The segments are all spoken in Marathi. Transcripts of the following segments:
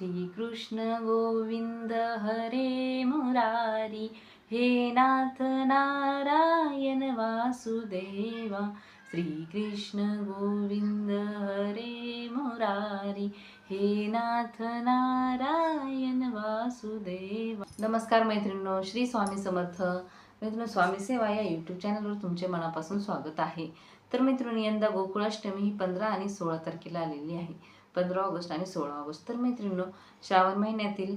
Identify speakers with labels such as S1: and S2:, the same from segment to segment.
S1: श्रीकृष्ण गोविंद हरे मुरारी हे नाथ नारायण वासुदेवा श्रीकृष्ण गोविंद हरे मुरारी हे नाथ नारायण वासुदेवा। नमस्कार मैत्रिणींनो श्री स्वामी समर्थ। मित्रांनो स्वामी सेवा या यूट्यूब चॅनलवर तुमचे मनापासून स्वागत आहे. तर मित्रांनो यंदा गोकुळाष्टमी ही पंधरा आणि सोळा तारखेला आलेली आहे. पंधरा ऑगस्ट आणि सोळा ऑगस्ट. तर मैत्रिणींनो श्रावण महिन्यातील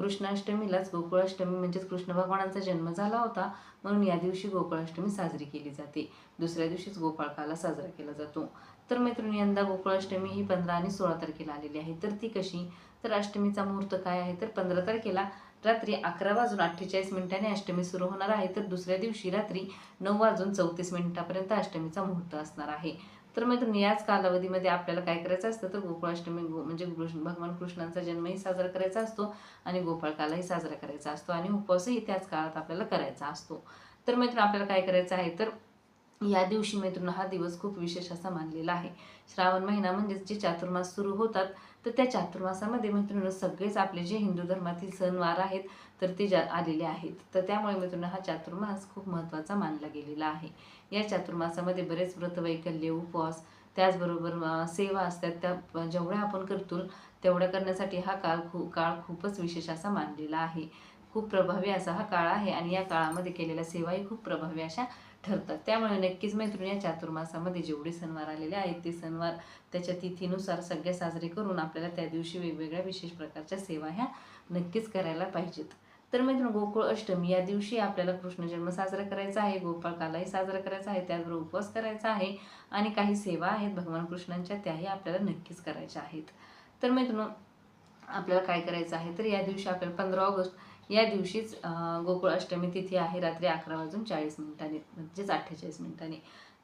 S1: कृष्णाष्टमीलाच गोकुळाष्टमी म्हणजेच कृष्ण भगवानांचा जन्म झाला होता. म्हणून या दिवशी गोकुळाष्टमी साजरी केली जाते. दुसऱ्या दिवशीच गोपाळकाला साजरा केला जातो. तर मैत्रिणी यंदा गोकुळाष्टमी ही पंधरा आणि सोळा तारखेला आलेली आहे. तर ती कशी? तर अष्टमीचा मुहूर्त काय आहे? तर पंधरा तारखेला रात्री अकरा वाजून अठ्ठेचाळीस मिनिटांनी अष्टमी सुरू होणार आहे. तर दुसऱ्या दिवशी रात्री नऊ वाजून चौतीस मिनिटापर्यंत अष्टमीचा मुहूर्त असणार आहे. तर मैत्रिणी याच कालावधीमध्ये आपल्याला काय करायचं असतं तर गोकुळाष्टमी गो म्हणजे कृष्ण भगवान कृष्णांचा जन्मही साजरा करायचा असतो आणि गोपाळकालाही साजरा करायचा असतो आणि उपवासही त्याच काळात आपल्याला करायचा असतो. तर मैत्रिणी आपल्याला काय करायचं आहे तर या दिवशी मैत्रिणी हा दिवस खूप विशेष असा मानलेला आहे. श्रावण महिना म्हणजेच जे चातुर्मास सुरू होतात तर त्या चातुर्मासामध्ये मैत्रिणी सगळेच आपले जे हिंदू धर्मातील सणवार आहेत तर ते जा आलेले आहेत. तर त्यामुळे मित्रांनो हा चातुर्मास खूप महत्त्वाचा मानला गेलेला आहे. या चातुर्मासामध्ये बरेच व्रतवैकल्य उपवास त्याचबरोबर सेवा असतात. त्या जेवढ्या आपण करतो तेवढ्या करण्यासाठी हा काळ खूप काळ खूपच विशेष असा मानलेला आहे. खूप प्रभावी असा हा काळ आहे आणि या काळामध्ये केलेल्या सेवाही खूप प्रभावी अशा ठरतात. त्यामुळे नक्कीच मैत्रिणी या चातुर्मासामध्ये जेवढे सणवार आलेले आहेत ते सणवार त्याच्या तिथीनुसार सगळे साजरे करून आपल्याला त्या दिवशी वेगवेगळ्या विशेष प्रकारच्या सेवा ह्या नक्कीच करायला पाहिजेत. तर मित्रांनो गोकुळ अष्टमी या दिवशी आपल्याला कृष्ण जन्म साजरा करायचा आहे गोपाळकालाही साजरा करायचा आहे त्याचबरोबर उपवास करायचा आहे आणि काही सेवा आहेत भगवान कृष्णांच्या त्याही आपल्याला नक्कीच करायच्या आहेत. तर मित्रांनो आपल्याला काय करायचं आहे? तर या दिवशी आपल्याला पंधरा ऑगस्ट या दिवशीच गोकुळाष्टमी तिथी आहे रात्री अकरा वाजून चाळीस मिनिटांनी म्हणजेच अठ्ठेचाळीस मिनिटांनी.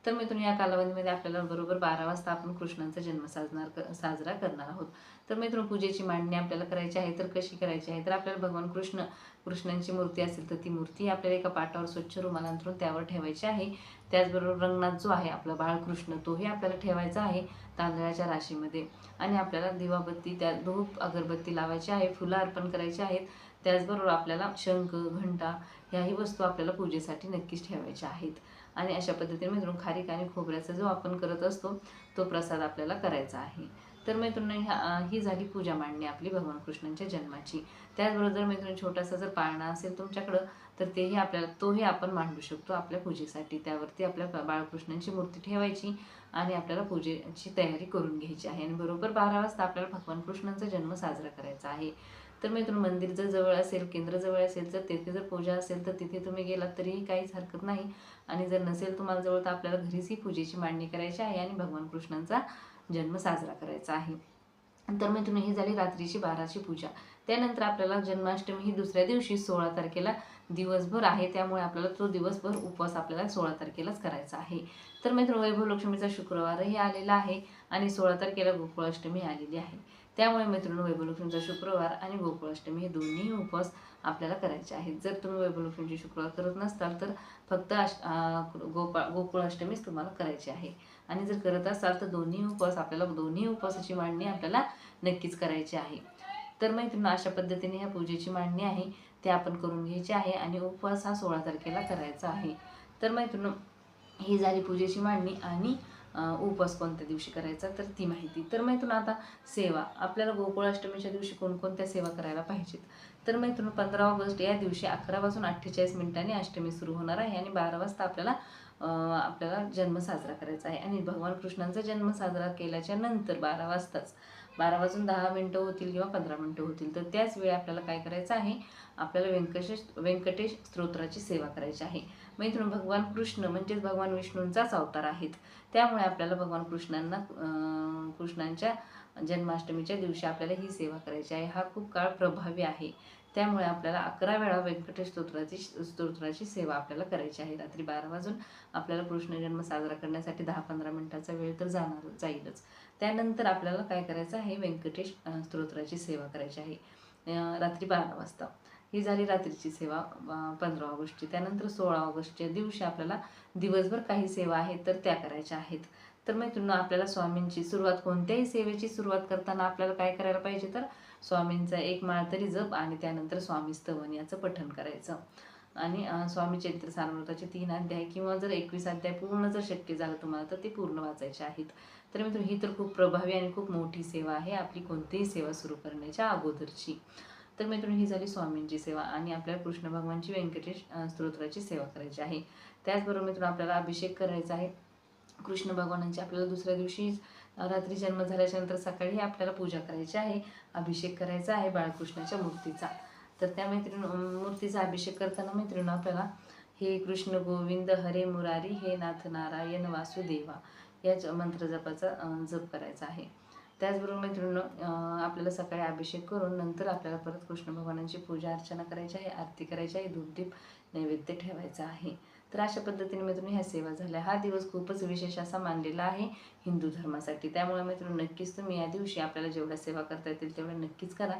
S1: तर मित्रांनो या कालावधीमध्ये आपल्याला बरोबर बारा वाजता आपण कृष्णांचा जन्म साजणार क- साजरा करणार आहोत. तर मित्रांनो पूजेची मांडणी आपल्याला करायची आहे तर कशी करायची आहे? तर आपल्याला भगवान कृष्ण कृष्णांची मूर्ती असेल तर ती मूर्ती आपल्याला एका पाटावर स्वच्छ रुमाल त्यावर ठेवायची आहे. त्याचबरोबर रंगनाथ जो आहे आपला बाळकृष्ण तोही आपल्याला ठेवायचा आहे तांदळाच्या राशीमध्ये. आणि आपल्याला दिवाबत्ती त्या धूप अगरबत्ती लावायची आहे फुलं अर्पण करायची आहेत. त्याचबरोबर आपल्याला शंख घंटा ह्याही वस्तू आपल्याला पूजेसाठी नक्कीच ठेवायच्या आहेत. आणि अशा पद्धतीने मित्रांनो खारीक आणि खोबऱ्याचा जो आपण करत असतो तो प्रसाद आपल्याला करायचा आहे. तर मित्रांनो ह्या ही झाली पूजा मांडणी आपली भगवान कृष्णांच्या जन्माची. त्याचबरोबर जर मित्रांनो छोटासा जर पाळणा असेल तुमच्याकडं तर तेही आपल्याला तोही आपण मांडू शकतो आपल्या पूजेसाठी. त्यावरती आपल्या बाळकृष्णांची मूर्ती ठेवायची आणि आपल्याला पूजेची तयारी करून घ्यायची आहे. आणि बरोबर बारा वाजता आपल्याला भगवान कृष्णांचा जन्म साजरा करायचा आहे. तर मित्रांनो मंदिर जर जवळ असेल केंद्र जवळ असेल तर तेथे जर पूजा असेल तर तिथे तुम्ही गेलात तरीही काहीच हरकत नाही. आणि जर नसेल तुम्हाला जवळ तर आपल्याला घरीच ही पूजेची मांडणी करायची आहे आणि भगवान कृष्णांचा जन्म साजरा करायचा आहे. तर मित्रांनो ही झाली रात्रीची बाराची पूजा. त्यानंतर आपल्याला जन्माष्टमी ही दुसऱ्या दिवशी सोळा तारखेला दिवसभर आहे. त्यामुळे आपल्याला तो दिवसभर उपवास आपल्याला सोळा तारखेलाच करायचा आहे. तर मित्र वैभव लक्ष्मीचा शुक्रवारही आलेला आहे आणि सोळा तारखेला गोकुळाष्टमी आलेली आहे. त्यामुळे मित्रांनो वैभवलक्ष्मीचा शुक्रवार आणि गोकुळाष्टमी हे दोन्ही उपवास आपल्याला करायचे आहेत. जर तुम्ही वैभवलक्ष्मीची शुक्रवार करत नसताल तर फक्त गोपाळ अं, गोकुळाष्टमीच तुम्हाला करायची आहे. आणि जर करत असाल तर दोन्ही उपवास आपल्याला दोन्ही उपवासाची मांडणी आपल्याला नक्कीच करायची आहे. तर मैत्रिणी अशा पद्धतीने ह्या पूजेची मांडणी आहे ते आपण करून घ्यायची आहे आणि उपवास हा सोळा तारखेला करायचा आहे. तर मैत्रिणी ही झाली पूजेची मांडणी आणि उपवास कोणत्या दिवशी करायचा तर ती माहिती. तर मैत्रीण आता सेवा. आपल्याला गोकुळाष्टमीच्या दिवशी कोणकोणत्या सेवा करायला पाहिजेत? तर मैत्रीण पंधरा ऑगस्ट या दिवशी अकरा वाजून अठ्ठेचाळीस मिनिटांनी अष्टमी सुरू होणार आहे आणि बारा वाजता आपल्याला आपल्याला जन्म साजरा करायचा आहे. आणि भगवान कृष्णांचा जन्म साजरा केल्याच्यानंतर बारा वाजताच बारा वाजून दहा मिनटं होतील किंवा पंधरा मिनटं होतील. तर त्याच वेळी आपल्याला काय करायचं आहे? आपल्याला व्यंकटेश व्यंकटेश स्तोत्राची सेवा करायची आहे. मैत्रीण भगवान कृष्ण म्हणजेच भगवान विष्णूंचाच अवतार आहेत. त्यामुळे आपल्याला भगवान कृष्णांना कृष्णांच्या जन्माष्टमीच्या दिवशी आपल्याला ही सेवा करायची आहे. हा खूप काळ प्रभावी आहे. त्यामुळे आपल्याला अकरा वेळा व्यंकटेश स्तोत्राची स्तोत्राची सेवा आपल्याला करायची आहे. रात्री बारा वाजून आपल्याला कृष्ण जन्म साजरा करण्यासाठी दहा पंधरा मिनिटाचा वेळ तर जाणार जाईलच. त्यानंतर आपल्याला काय करायचं आहे? व्यंकटेश स्तोत्राची सेवा करायची आहे. रात्री बारा वाजता. ही झाली रात्रीची सेवा पंधरा ऑगस्टची. त्यानंतर सोळा ऑगस्टच्या दिवशी आपल्याला दिवसभर काही सेवा आहेत तर त्या करायच्या आहेत. तर मैत्रिणी आपल्याला स्वामींची सुरुवात कोणत्याही सेवेची सुरुवात करताना आपल्याला काय करायला पाहिजे? तर स्वामींचा एक माळ तरी जप आणि त्यानंतर स्वामी स्तवन याचं पठण करायचं. आणि स्वामी चरित्र सारमृताचे तीन अध्याय किंवा जर एकवीस अध्याय पूर्ण जर शक्य झालं तुम्हाला तर ते पूर्ण वाचायचे आहेत. तर मित्र ही तर खूप प्रभावी आणि खूप मोठी सेवा आहे आपली कोणतीही सेवा सुरू करण्याच्या अगोदरची. तर मित्रांनो ही झाली स्वामींची सेवा आणि आपल्याला कृष्ण भगवानची व्यंकटेश स्तोत्राची सेवा करायची आहे. त्याचबरोबर मित्रांनो आपल्याला अभिषेक करायचा आहे. कृष्ण भगवानांची आपल्याला दुसऱ्या दिवशी रात्री जन्म झाल्याच्यानंतर सकाळी आपल्याला पूजा करायची आहे अभिषेक करायचा आहे बाळकृष्णाच्या मूर्तीचा. तर त्या मैत्रीण मूर्तीचा अभिषेक करताना मैत्रिणी आपल्याला हे कृष्ण गोविंद हरे मुरारी हे नाथ नारायण वासुदेवा या मंत्र जपाचा जप करायचा आहे. त्याचबरोबर मैत्रिणी आपल्याला सकाळी अभिषेक करून नंतर आपल्याला परत कृष्ण भगवानांची पूजा अर्चना करायची आहे आरती करायची आहे धूपदीप नैवेद्य ठेवायचा आहे. तर अशा पद्धतीने मित्रांनो ह्या सेवा झाल्या. हा दिवस खूपच विशेष असा मानलेला आहे हिंदू धर्मासाठी. त्यामुळे मित्रांनो नक्कीच तुम्ही या दिवशी आपल्याला जेवढ्या सेवा करता येतील तेवढ्या नक्कीच करा.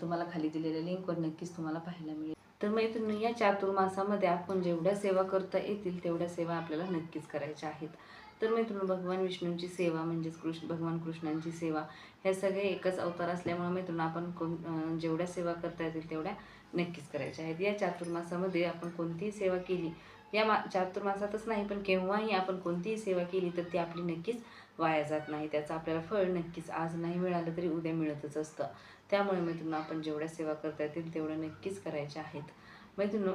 S1: तुम्हाला खाली दिलेल्या लिंकवर नक्कीच तुम्हाला पाहायला मिळेल. तर मैत्रिणी या चातुर्मासामध्ये आपण जेवढ्या सेवा करता येतील तेवढ्या सेवा आपल्याला नक्कीच करायच्या आहेत. तर मैत्रिणी भगवान विष्णूंची सेवा म्हणजेच कृष्ण भगवान कृष्णांची सेवा ह्या सगळे एकच अवतार असल्यामुळे मैत्रिणी आपण कोण जेवढ्या सेवा करता येतील तेवढ्या नक्कीच करायच्या आहेत. या चातुर्मासामध्ये आपण कोणतीही सेवा केली या मा चातुर्मासातच नाही पण केव्हाही आपण कोणतीही सेवा केली तर ती आपली नक्कीच वाया जात नाही. त्याचं आपल्याला फळ नक्कीच आज नाही मिळालं तरी उद्या मिळतच असतं. त्यामुळे मैत्रिणी आपण जेवढ्या सेवा करता येतील तेवढ्या नक्कीच करायच्या आहेत. मैत्रिणी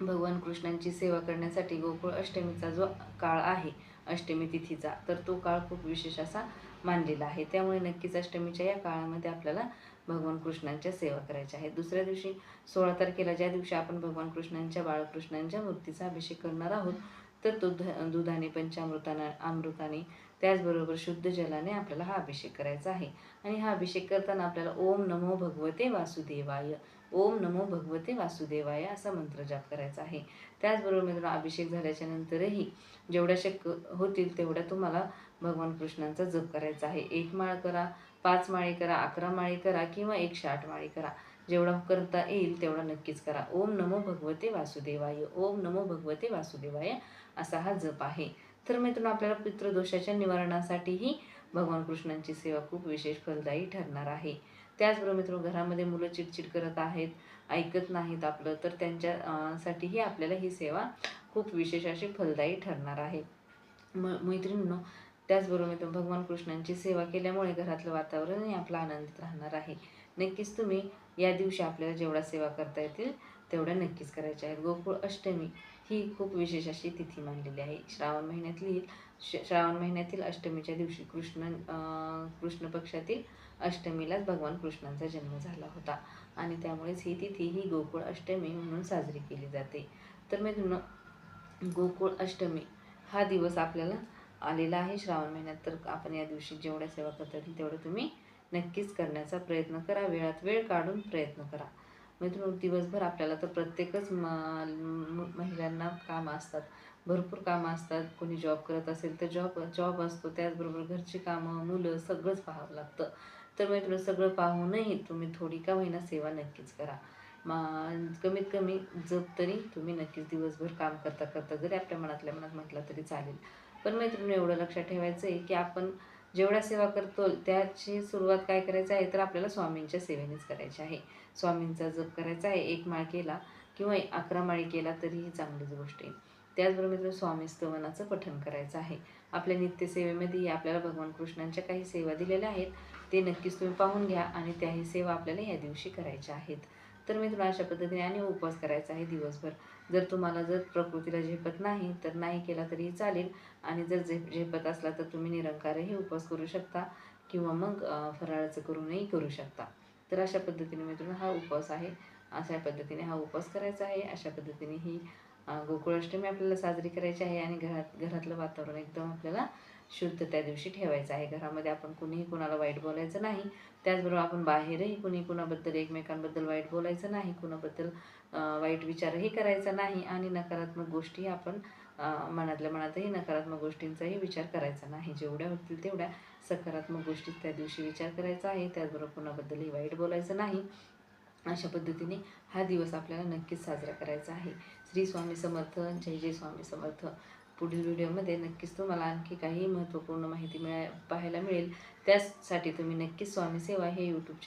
S1: भगवान कृष्णांची सेवा करण्यासाठी गोकुळ अष्टमीचा जो काळ आहे अष्टमी तिथीचा तर तो काळ खूप विशेष असा मानलेला आहे. त्यामुळे नक्कीच अष्टमीच्या या काळामध्ये आपल्याला भगवान कृष्णांच्या सेवा करायच्या आहेत दुसऱ्या दिवशी सोळा तारखेला ज्या दिवशी आपण भगवान कृष्णांच्या बाळकृष्णांच्या मूर्तीचा अभिषेक करणार आहोत तर तो दुधाने पंचामृताना अमृताने त्याचबरोबर शुद्ध जलाने आपल्याला हा अभिषेक करायचा आहे. आणि हा अभिषेक करताना आपल्याला ओम नमो भगवते वासुदेवाय ओम नमो भगवते वासुदेवाय असा मंत्र जाप करायचा आहे. त्याचबरोबर मित्रांनो अभिषेक झाल्याच्या नंतरही जेवढ्या शक्य होतील तेवढ्या तुम्हाला भगवान कृष्णांचा जप करायचा आहे. एक माळ करा पाच माळी करा अकरा माळी करा किंवा एकशे आठ माळी करा. जेवढा करता येईल तेवढा नक्कीच करा. ओम नमो भगवते वासुदेवाय ओम नमो भगवते वासुदेवाय असा हा जप आहे. तर मित्रांनो आपल्याला पितृदोषाच्या निवारणासाठीही भगवान कृष्णांची सेवा खूप विशेष फलदायी ठरणार आहे. त्याचबरोबर मित्रांनो घरामध्ये मुलं चिडचिड करत आहेत ऐकत नाहीत आपलं तर त्यांच्या साठीही आपल्याला ही सेवा खूप विशेष अशी फलदायी ठरणार आहे. म मैत्रिणींनो त्याचबरोबर मित्रांनो भगवान कृष्णांची सेवा केल्यामुळे घरातलं वातावरणही आपलं आनंदित राहणार आहे. नक्कीच तुम्ही या दिवशी आपल्याला जेवढा सेवा करता येतील तेवढ्या नक्कीच करायच्या आहेत. गोकुळ अष्टमी ही खूप विशेष अशी तिथी मानलेली आहे. श्रावण महिन्यातली श- श्रावण महिन्यातील अष्टमीच्या दिवशी कृष्ण कृष्ण पक्षातील अष्टमीलाच भगवान कृष्णांचा जन्म झाला होता. आणि त्यामुळेच ही तिथी ही गोकुळ अष्टमी म्हणून साजरी केली जाते. तर मित्रांनो गोकुळ अष्टमी हा दिवस आपल्याला आलेला आहे. श्रावण महिन्यात तर आपण या दिवशी जेवढ्या सेवा करता येतील तेवढं तुम्ही नक्कीच करण्याचा प्रयत्न करा. वेळात वेळ काढून प्रयत्न करा. मित्रांनो दिवसभर आपल्याला तर प्रत्येकच म महिलांना कामं असतात. भरपूर कामं असतात. कोणी जॉब करत असेल तर जॉब जॉब असतो. त्याचबरोबर घरची कामं मुलं सगळंच पाहावं लागतं. तर मित्रांनो सगळं पाहूनही तुम्ही थोडी का महिना सेवा नक्कीच करा. मा कमीत कमी जप तरी तुम्ही नक्कीच दिवसभर काम करता करता जरी आपल्या मनातल्या मनात म्हटलं तरी चालेल. पण मैत्रिणी एवढं लक्षात ठेवायचं आहे की आपण जेवढ्या सेवा करतो त्याची सुरुवात काय करायचं आहे तर आपल्याला स्वामींच्या सेवेनेच करायची आहे. स्वामींचा जप करायचा आहे एक माळ केला किंवा अकरा माळी केला तरीही चांगलीच गोष्ट आहे. त्याचबरोबर मित्रांनो स्वामी स्तवनाचं पठण करायचं आहे. आपल्या नित्यसेवेमध्ये आपल्याला भगवान कृष्णांच्या काही सेवा दिलेल्या आहेत ते नक्कीच तुम्ही पाहून घ्या आणि त्याही सेवा आपल्याला या दिवशी करायच्या आहेत. तर मी तुला अशा पद्धतीने आणि उपवास करायचा आहे दिवसभर. जर तुम्हाला जर प्रकृतीला झेपत नाही तर नाही केला तरीही चालेल. आणि जर झेप झेपत असला तर तुम्ही निरंकारही उपवास करू शकता किंवा मग फराळाचं करूनही करू शकता. तर अशा पद्धतीने मित्रांनो हा उपवास आहे. अशा पद्धतीने हा उपवास करायचा आहे. अशा पद्धतीने ही गोकुळाष्टमी आपल्याला साजरी करायची आहे आणि घरात घरातलं वातावरण एकदम आपल्याला शुद्ध त्या दिवशी ठेवायचं आहे. घरामध्ये आपण कुणीही कुणाला वाईट बोलायचं नाही. त्याचबरोबर आपण बाहेरही कुणी कुणाबद्दल एकमेकांबद्दल वाईट बोलायचं नाही. कुणाबद्दल वाईट विचारही करायचा नाही आणि नकारात्मक गोष्टी आपण मनातल्या मनातही नकारात्मक गोष्टींचाही विचार करायचा नाही. जेवढ्या होतील तेवढ्या सकारात्मक गोष्टी त्या दिवशी विचार करायचा आहे. त्याचबरोबर कुणाबद्दलही वाईट बोलायचं नाही. अशा पद्धतीने हा दिवस आपल्याला नक्कीच साजरा करायचा आहे. श्री स्वामी समर्थ जय जय स्वामी समर्थ. पुढील व्हिडिओमध्ये नक्कीच तुम्हाला आणखी काही महत्त्वपूर्ण माहिती मिळा पाहायला मिळेल. त्यासाठी तुम्ही नक्कीच स्वामी सेवा हे यूट्यूब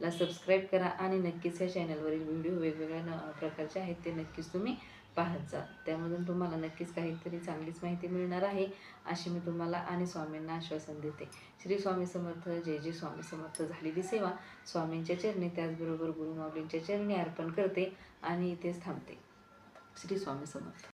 S1: ला सबस्क्राईब करा आणि नक्कीच या चॅनलवरील व्हिडिओ वेगवेगळ्या न प्रकारचे आहेत ते नक्कीच तुम्ही पाहत जा. त्यामधून तुम्हाला नक्कीच काहीतरी चांगलीच माहिती मिळणार आहे अशी मी तुम्हाला आणि स्वामींना आश्वासन देते. श्री स्वामी समर्थ जय जय स्वामी समर्थ झालेली सेवा स्वामींच्या चरणी त्याचबरोबर गुरुमाऊलींच्या चरणी अर्पण करते आणि इथेच थांबते. श्री स्वामी समर्थ.